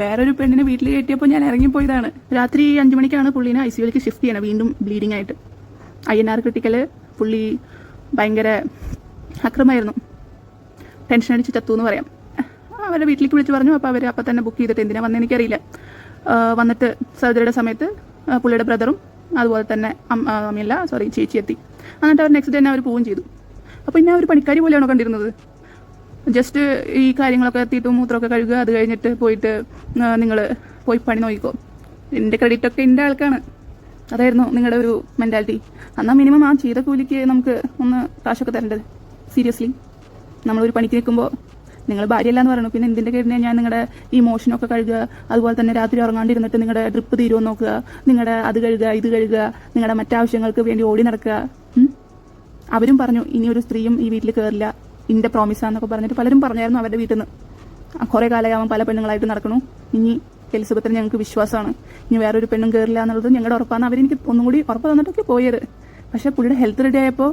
വേറൊരു പെണ്ണിനെ വീട്ടിൽ കയറ്റിയപ്പോൾ ഞാൻ ഇറങ്ങിപ്പോയതാണ്. രാത്രി അഞ്ചു മണിക്കാണ് പുള്ളീനെ ഐ സിയുലേക്ക് ഷിഫ്റ്റ് ചെയ്യണം വീണ്ടും ബ്ലീഡിംഗ് ആയിട്ട്. ഐ എൻ ആർ ക്രിട്ടിക്കൽ പുള്ളി ഭയങ്കര അക്രമമായിരുന്നു. ടെൻഷൻ അടിച്ച് ചത്തു എന്ന് പറയാം. അവരെ വീട്ടിലേക്ക് വിളിച്ച് പറഞ്ഞു. അപ്പോൾ അവർ അപ്പം തന്നെ ബുക്ക് ചെയ്തിട്ട് എന്തിനാ വന്നത് എനിക്കറിയില്ല. വന്നിട്ട് സർജറിയുടെ സമയത്ത് പുള്ളിയുടെ ബ്രദറും അതുപോലെ തന്നെ അമ്മയല്ല സോറി ചേച്ചി എത്തി. എന്നിട്ട് അവർ നെക്സ്റ്റ് ഡേ തന്നെ അവർ പോവുകയും ചെയ്തു. അപ്പോൾ പിന്നെ ഒരു പണിക്കാരി പോലെയാണോ കണ്ടിരുന്നത്? ജസ്റ്റ് ഈ കാര്യങ്ങളൊക്കെ എത്തിയിട്ട് മൂത്രമൊക്കെ കഴുകുക അത് കഴിഞ്ഞിട്ട് പോയിട്ട് നിങ്ങൾ പോയി പണി നോക്കിക്കോ. എന്റെ ക്രെഡിറ്റ് ഒക്കെ എന്റെ ആൾക്കാണ്. അതായിരുന്നു നിങ്ങളുടെ ഒരു മെന്റാലിറ്റി എന്നാൽ മിനിമം ആ ചെയ്ത കൂലിക്ക് നമുക്ക് ഒന്ന് കാശൊക്കെ തരേണ്ടത്. സീരിയസ്ലി നമ്മളൊരു പണിക്ക് നിൽക്കുമ്പോൾ നിങ്ങൾ ഭാര്യയല്ല എന്ന് പറഞ്ഞു പിന്നെ എന്തിന്റെ കേട്ടിനെ ഞാൻ നിങ്ങളുടെ ഈ മോഷനൊക്കെ കഴുകുക അതുപോലെ തന്നെ രാത്രി ഉറങ്ങാണ്ടിരുന്നിട്ട് നിങ്ങളുടെ ഡ്രിപ്പ് തീരുമോ നോക്കുക നിങ്ങളുടെ അത് കഴുകുക ഇത് കഴുകുക നിങ്ങളുടെ മറ്റാവശ്യങ്ങൾക്ക് വേണ്ടി ഓടി നടക്കുക? അവരും പറഞ്ഞു ഇനി ഒരു സ്ത്രീയും ഈ വീട്ടിൽ കയറില്ല ഇന്റെ പ്രോമിസാന്നൊക്കെ പറഞ്ഞിട്ട് പലരും പറഞ്ഞായിരുന്നു അവരുടെ വീട്ടിൽ നിന്ന് കുറേ കാലമാകുമ്പോൾ പല പെണ്ണുങ്ങളായിട്ട് നടക്കണു. ഇനി എലിസബത്തിന് ഞങ്ങൾക്ക് വിശ്വാസമാണ്. ഇനി വേറൊരു പെണ്ണും കയറില്ല എന്നുള്ളത് ഞങ്ങളുടെ ഉറപ്പാണ്. അവരെനിക്ക് ഒന്നും കൂടി ഉറപ്പ് തന്നിട്ടൊക്കെ പോയത്. പക്ഷേ പുള്ളിയുടെ ഹെൽത്ത് റെഡി ആയപ്പോൾ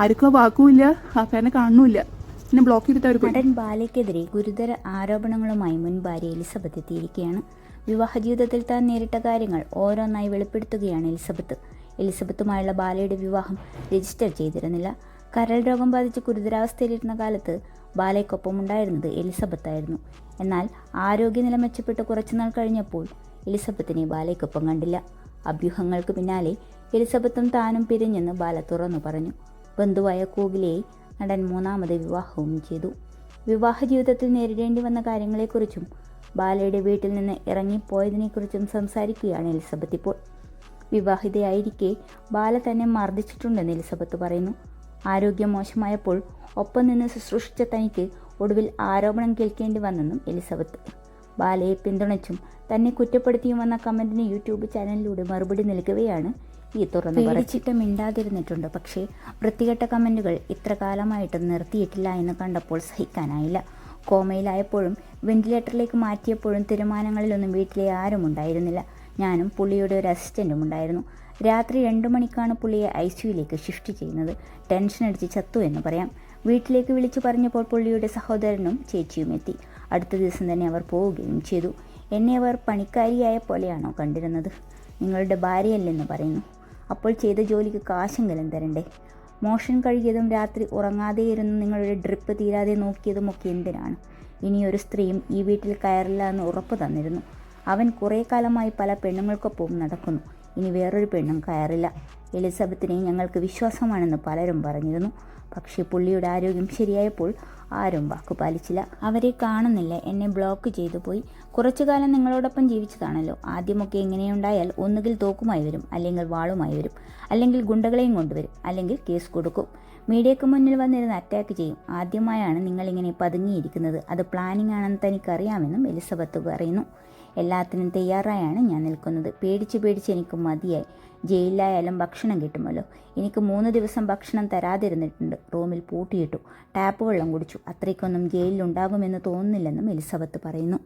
ആർക്കോ വാക്കുമില്ല ആൾക്കാരനെ കാണുന്നില്ല പിന്നെ ബ്ലോക്ക് ചെയ്തിട്ട് നടൻ ബാലയ്ക്കെതിരെ ഗുരുതര ആരോപണങ്ങളുമായി മുൻ ഭാര്യ എലിസബത്ത് എത്തിയിരിക്കുകയാണ്. വിവാഹ ജീവിതത്തിൽ താൻ നേരിട്ട കാര്യങ്ങൾ ഓരോന്നായി വെളിപ്പെടുത്തുകയാണ് എലിസബത്ത്. എലിസബത്തുമായുള്ള ബാലയുടെ വിവാഹം രജിസ്റ്റർ ചെയ്തിരുന്നില്ല. കരൾ രോഗം ബാധിച്ച് ഗുരുതരാവസ്ഥയിലിരുന്ന കാലത്ത് ബാലയ്ക്കൊപ്പം ഉണ്ടായിരുന്നത് എലിസബത്ത് ആയിരുന്നു എന്നാൽ ആരോഗ്യനില മെച്ചപ്പെട്ട് കുറച്ചുനാൾ കഴിഞ്ഞപ്പോൾ എലിസബത്തിനെ ബാലയ്ക്കൊപ്പം കണ്ടില്ല. അഭ്യൂഹങ്ങൾക്ക് പിന്നാലെ എലിസബത്തും താനും പിരിഞ്ഞെന്ന് ബാല തുറന്നു പറഞ്ഞു. ബന്ധുവായ കോകിലയെ നടൻ മൂന്നാമത് വിവാഹവും ചെയ്തു. വിവാഹ ജീവിതത്തിൽ നേരിടേണ്ടി വന്ന കാര്യങ്ങളെക്കുറിച്ചും ബാലയുടെ വീട്ടിൽ നിന്ന് ഇറങ്ങിപ്പോയതിനെക്കുറിച്ചും സംസാരിക്കുകയാണ് എലിസബത്ത് ഇപ്പോൾ. വിവാഹിതയായിരിക്കെ ബാല തന്നെ മർദ്ദിച്ചിട്ടുണ്ടെന്ന് എലിസബത്ത് പറയുന്നു. ആരോഗ്യം മോശമായപ്പോൾ ഒപ്പം നിന്ന് ശുശ്രൂഷിച്ച തനിക്ക് ഒടുവിൽ ആരോപണം കേൾക്കേണ്ടി വന്നെന്നും എലിസബത്ത്. ബാലയെ പിന്തുണച്ചും തന്നെ കുറ്റപ്പെടുത്തിയും വന്ന കമന്റിന് യൂട്യൂബ് ചാനലിലൂടെ മറുപടി നൽകുകയാണ് ഈ തുറന്നു പറച്ചിട്ട് മിണ്ടാതിരുന്നിട്ടുണ്ട്. പക്ഷേ വൃത്തികെട്ട കമന്റുകൾ ഇത്ര കാലമായിട്ട് നിർത്തിയിട്ടില്ല എന്ന് കണ്ടപ്പോൾ സഹിക്കാനായില്ല. കോമയിലായപ്പോഴും വെന്റിലേറ്ററിലേക്ക് മാറ്റിയപ്പോഴും തീരുമാനങ്ങളിലൊന്നും വീട്ടിലെ ആരും ഉണ്ടായിരുന്നില്ല ഞാനും പുള്ളിയുടെ ഒരു അസിസ്റ്റന്റും ഉണ്ടായിരുന്നു. രാത്രി രണ്ടു മണിക്കാണ് പുള്ളിയെ ഐ സിയുയിലേക്ക് ഷിഫ്റ്റ് ചെയ്യുന്നത്. ടെൻഷൻ അടിച്ച് ചത്തു എന്ന് പറയാം. വീട്ടിലേക്ക് വിളിച്ചു പറഞ്ഞപ്പോൾ പുള്ളിയുടെ സഹോദരനും ചേച്ചിയും എത്തി. അടുത്ത ദിവസം തന്നെ അവർ പോവുകയും ചെയ്തു. എന്നെ അവർ പണിക്കാരിയായ പോലെയാണോ കണ്ടിരുന്നത്? നിങ്ങളുടെ ഭാര്യയല്ലെന്ന് പറയുന്നു. അപ്പോൾ ചെയ്ത ജോലിക്ക് കാശെങ്കിലും തരണ്ടേ? മോഷൻ കഴുകിയതും രാത്രി ഉറങ്ങാതെ ഇരുന്ന് നിങ്ങളുടെ ഡ്രിപ്പ് തീരാതെ നോക്കിയതുമൊക്കെ എന്തിനാണ്? ഇനിയൊരു സ്ത്രീയും ഈ വീട്ടിൽ കയറില്ല എന്ന് ഉറപ്പ് തന്നിരുന്നു. അവൻ കുറേ കാലമായി പല പെണ്ണുങ്ങൾക്കൊപ്പം നടക്കുന്നു. ഇനി വേറൊരു പെണ്ണും കയറില്ല. എലിസബത്തിനെ ഞങ്ങൾക്ക് വിശ്വാസമാണെന്ന് പലരും പറഞ്ഞിരുന്നു. പക്ഷേ പുള്ളിയുടെ ആരോഗ്യം ശരിയായപ്പോൾ ആരും വാക്കു പാലിച്ചില്ല. അവരെ കാണുന്നില്ല. എന്നെ ബ്ലോക്ക് ചെയ്തു പോയി. കുറച്ചു കാലം നിങ്ങളോടൊപ്പം ജീവിച്ചതാണല്ലോ. ആദ്യമൊക്കെ എങ്ങനെയുണ്ടായാൽ ഒന്നുകിൽ തോക്കുമായി വരും അല്ലെങ്കിൽ വാളുമായി വരും അല്ലെങ്കിൽ ഗുണ്ടകളെയും കൊണ്ടുവരും അല്ലെങ്കിൽ കേസ് കൊടുക്കും. മീഡിയക്ക് മുന്നിൽ വന്നിരുന്ന് അറ്റാക്ക് ചെയ്യും. ആദ്യമായാണ് നിങ്ങളിങ്ങനെ പതുങ്ങിയിരിക്കുന്നത്. അത് പ്ലാനിംഗ് ആണെന്ന് തനിക്കറിയാമെന്നും എലിസബത്ത് പറയുന്നു. എല്ലാത്തിനും തയ്യാറായാണ് ഞാൻ നിൽക്കുന്നത്. പേടിച്ച് പേടിച്ച് എനിക്ക് മതിയായി. ജയിലിലായാലും ഭക്ഷണം കിട്ടുമല്ലോ. എനിക്ക് മൂന്ന് ദിവസം ഭക്ഷണം തരാതിരുന്നിട്ടുണ്ട്. റൂമിൽ പൂട്ടിയിട്ടു. ടാപ്പ് വെള്ളം കുടിച്ചു. അത്രയ്ക്കൊന്നും ജയിലിലുണ്ടാകുമെന്ന് തോന്നുന്നില്ലെന്നും എലിസബത്ത് പറയുന്നു.